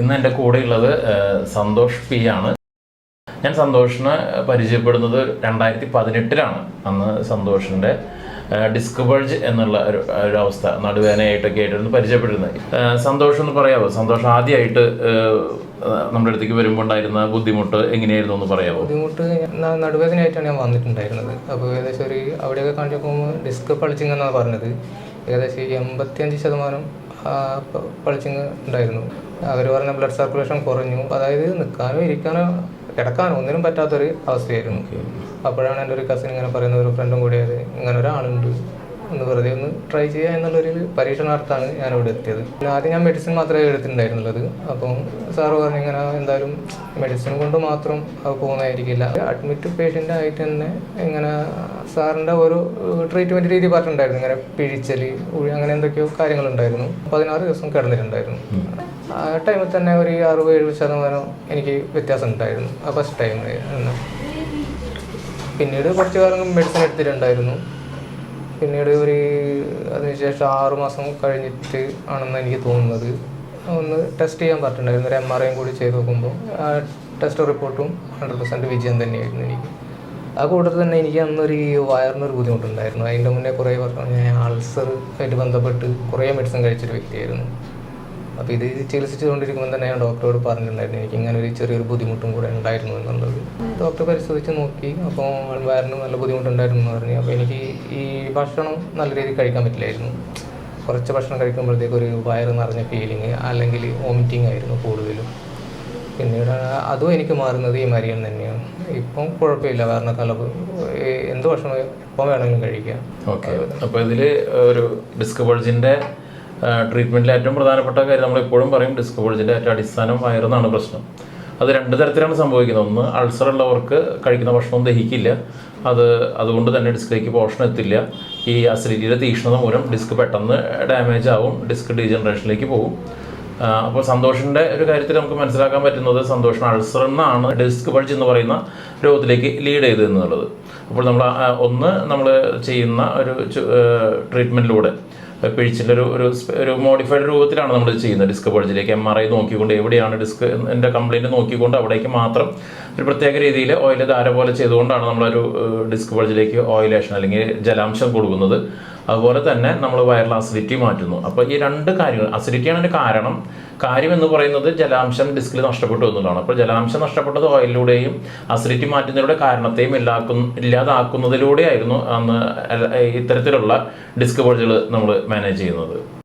ഇന്ന് എന്റെ കൂടെയുള്ളത് സന്തോഷ് പി ആണ്. ഞാൻ സന്തോഷിനെ പരിചയപ്പെടുന്നത് രണ്ടായിരത്തി പതിനെട്ടിലാണ് അന്ന് സന്തോഷിന്റെ ഡിസ്ക് എന്നുള്ള ഒരു ഒരു അവസ്ഥ നടുവേനയായിട്ടൊക്കെ ആയിട്ടായിരുന്നു പരിചയപ്പെടുന്നത്. സന്തോഷ് എന്ന് പറയാമോ സന്തോഷം ആദ്യമായിട്ട് നമ്മുടെ അടുത്തേക്ക് വരുമ്പോൾ ഉണ്ടായിരുന്ന ബുദ്ധിമുട്ട് എങ്ങനെയായിരുന്നു എന്ന് പറയാമോ ബുദ്ധിമുട്ട് നടുവേദനയായിട്ടാണ് ഞാൻ വന്നിട്ടുണ്ടായിരുന്നത്. അപ്പോൾ ഏകദേശം ഒരു അവിടെയൊക്കെ കാണിച്ചപ്പോൾ ഡിസ്ക് പളിച്ചിങ് എന്നാണ് പറഞ്ഞത്. ഏകദേശം എൺപത്തിയഞ്ച് ശതമാനം പളിച്ചിങ് ഉണ്ടായിരുന്നു. അവർ പറഞ്ഞ ബ്ലഡ് സർക്കുലേഷൻ കുറഞ്ഞു. അതായത് നിൽക്കാനോ ഇരിക്കാനോ കിടക്കാനോ ഒന്നിനും പറ്റാത്തൊരു അവസ്ഥയായിരുന്നു. അപ്പോഴാണ് എന്റെ ഒരു കസിൻ ഇങ്ങനെ പറയുന്ന ഒരു ഫ്രണ്ടും കൂടിയത് ഇങ്ങനെ ഒരാളുണ്ട്. ഒന്ന് വെറുതെ ഒന്ന് ട്രൈ ചെയ്യുക എന്നുള്ളൊരു പരീക്ഷണാർത്ഥാണ് ഞാൻ ഇവിടെ എത്തിയത്. പിന്നെ ആദ്യം ഞാൻ മെഡിസിൻ മാത്രമേ എടുത്തിട്ടുണ്ടായിരുന്നുള്ളത്. അപ്പം സാറ് പറഞ്ഞു ഇങ്ങനെ എന്തായാലും മെഡിസിൻ കൊണ്ട് മാത്രം അത് പോകുന്നതായിരിക്കില്ല. അഡ്മിറ്റ് പേഷ്യന്റ് ആയിട്ട് തന്നെ ഇങ്ങനെ സാറിന്റെ ഒരു ട്രീറ്റ്മെന്റ് രീതി പറഞ്ഞിട്ടുണ്ടായിരുന്നു. ഇങ്ങനെ പിഴിച്ചൽ ഉഴി അങ്ങനെ എന്തൊക്കെയോ കാര്യങ്ങളുണ്ടായിരുന്നു. പതിനാറ് ദിവസം കിടന്നിട്ടുണ്ടായിരുന്നു. ആ ടൈമിൽ തന്നെ ഒരു അറുപത് എഴുപത് ശതമാനം എനിക്ക് വ്യത്യാസം ഉണ്ടായിരുന്നു. ആ ഫസ്റ്റ് ടൈമിൽ പിന്നീട് കുറച്ച് കാലം മെഡിസിൻ എടുത്തിട്ടുണ്ടായിരുന്നു. പിന്നീട് ഒരു അതിനുശേഷം ആറ് മാസം കഴിഞ്ഞിട്ട് ആണെന്ന് എനിക്ക് തോന്നുന്നത്. ഒന്ന് ടെസ്റ്റ് ചെയ്യാൻ പറ്റുന്നുണ്ടായിരുന്നു. ഒരു എം ആർ ഐയും കൂടി ചെയ്ത് നോക്കുമ്പോൾ ആ ടെസ്റ്റ് റിപ്പോർട്ടും ഹൺഡ്രഡ് പെർസെന്റ് വിജയം തന്നെയായിരുന്നു എനിക്ക്. ആ കൂട്ടത്തിൽ തന്നെ എനിക്ക് അന്നൊരു വയറിനൊരു ബുദ്ധിമുട്ടുണ്ടായിരുന്നു. അതിന്റെ മുന്നേ കുറേ വർഷം ഞാൻ അൾസർ ആയിട്ട് ബന്ധപ്പെട്ട് കുറേ മെഡിസിൻ കഴിച്ചൊരു വ്യക്തിയായിരുന്നു. അപ്പോൾ ഇത് ചികിത്സിച്ചുകൊണ്ടിരിക്കുമ്പോൾ തന്നെ ഞാൻ ഡോക്ടറോട് പറഞ്ഞിട്ടുണ്ടായിരുന്നു എനിക്ക് ഇങ്ങനെ ഒരു ചെറിയൊരു ബുദ്ധിമുട്ടും കൂടെ ഉണ്ടായിരുന്നു എന്നുള്ളത്. ഡോക്ടർ പരിശോധിച്ച് നോക്കി അപ്പോൾ വയറിന് നല്ല ബുദ്ധിമുട്ടുണ്ടായിരുന്നു എന്ന് പറഞ്ഞു. അപ്പോൾ എനിക്ക് ഈ ഭക്ഷണം നല്ല രീതിയിൽ കഴിക്കാൻ പറ്റില്ലായിരുന്നു. കുറച്ച് ഭക്ഷണം കഴിക്കുമ്പോഴത്തേക്ക് ഒരു വയറ് നിറഞ്ഞ ഫീലിംഗ് അല്ലെങ്കിൽ വോമിറ്റിംഗ് ആയിരുന്നു കൂടുതലും. പിന്നീട് അതും എനിക്ക് മാറുന്നത് ഈ മരിയൻ തന്നെയാണ്. ഇപ്പം കുഴപ്പമില്ല വയറിനൊക്കെ എന്ത് ഭക്ഷണം എപ്പോൾ വേണമെങ്കിലും കഴിക്കാം. ഓക്കെ. അപ്പോൾ ഇതിൽ ഒരു ഡിസ്ക് ബൾജിന്റെ ട്രീറ്റ്മെന്റിൽ ഏറ്റവും പ്രധാനപ്പെട്ട കാര്യം നമ്മൾ എപ്പോഴും പറയും ഡിസ്ക് ഏറ്റവും അടിസ്ഥാനം വയറെന്നാണ് പ്രശ്നം. അത് രണ്ട് തരത്തിലാണ് സംഭവിക്കുന്നത്. ഒന്ന് അൾസർ ഉള്ളവർക്ക് കഴിക്കുന്ന ഭക്ഷണം ദഹിക്കില്ല. അത് അതുകൊണ്ട് തന്നെ ഡിസ്കിലേക്ക് പോഷണം എത്തില്ല. ഈ അസിഡിറ്റിയുടെ തീക്ഷ്ണത മൂലം ഡിസ്ക് പെട്ടെന്ന് ഡാമേജ് ആവും ഡിസ്ക് ഡീജനറേഷനിലേക്ക് പോകും. അപ്പോൾ സന്തോഷിന്റെ ഒരു കാര്യത്തിൽ നമുക്ക് മനസ്സിലാക്കാൻ പറ്റുന്നത് സന്തോഷം അൾസർ എന്നാണ് ഡിസ്ക് ബൾജ് എന്ന് പറയുന്ന രോഗത്തിലേക്ക് ലീഡ് ചെയ്ത് എന്നുള്ളത്. അപ്പോൾ നമ്മൾ ഒന്ന് നമ്മൾ ചെയ്യുന്ന ഒരു ട്രീറ്റ്മെന്റിലൂടെ പിഴിച്ചിന്റെ ഒരു ഒരു ഒരു മോഡിഫൈഡ് രൂപത്തിലാണ് നമ്മൾ ചെയ്യുന്നത്. ഡിസ്ക് ബൾജിലേക്ക് എം ആർ ഐ നോക്കിക്കൊണ്ട് എവിടെയാണ് ഡിസ്ക് എന്റെ കംപ്ലയിന്റ് നോക്കിക്കൊണ്ട് അവിടേക്ക് മാത്രം ഒരു പ്രത്യേക രീതിയിൽ ഓയിൽ ധാര പോലെ ചെയ്തുകൊണ്ടാണ് നമ്മളൊരു ഡിസ്ക് ബൾജിലേക്ക് ഓയിലേഷൻ അല്ലെങ്കിൽ ജലാംശം കൊടുക്കുന്നത്. അതുപോലെ തന്നെ നമ്മൾ വൈറൽ അസിഡിറ്റി മാറ്റുന്നു. അപ്പോൾ ഈ രണ്ട് കാര്യങ്ങൾ അസിഡിറ്റിയാണ് അതിന്റെ കാരണം. കാര്യം എന്ന് പറയുന്നത് ജലാംശം ഡിസ്കിൽ നഷ്ടപ്പെട്ടു എന്നുള്ളതാണ്. അപ്പോൾ ജലാംശം നഷ്ടപ്പെട്ടത് ഓയിലിലൂടെയും അസിഡിറ്റി മാറ്റുന്നതിലൂടെ കാരണത്തെയും ഇല്ലാക്കുന്ന ഇല്ലാതാക്കുന്നതിലൂടെയായിരുന്നു അന്ന് ഇത്തരത്തിലുള്ള ഡിസ്ക് ബൾജുകൾ നമ്മൾ മാനേജ് ചെയ്യുന്നത്.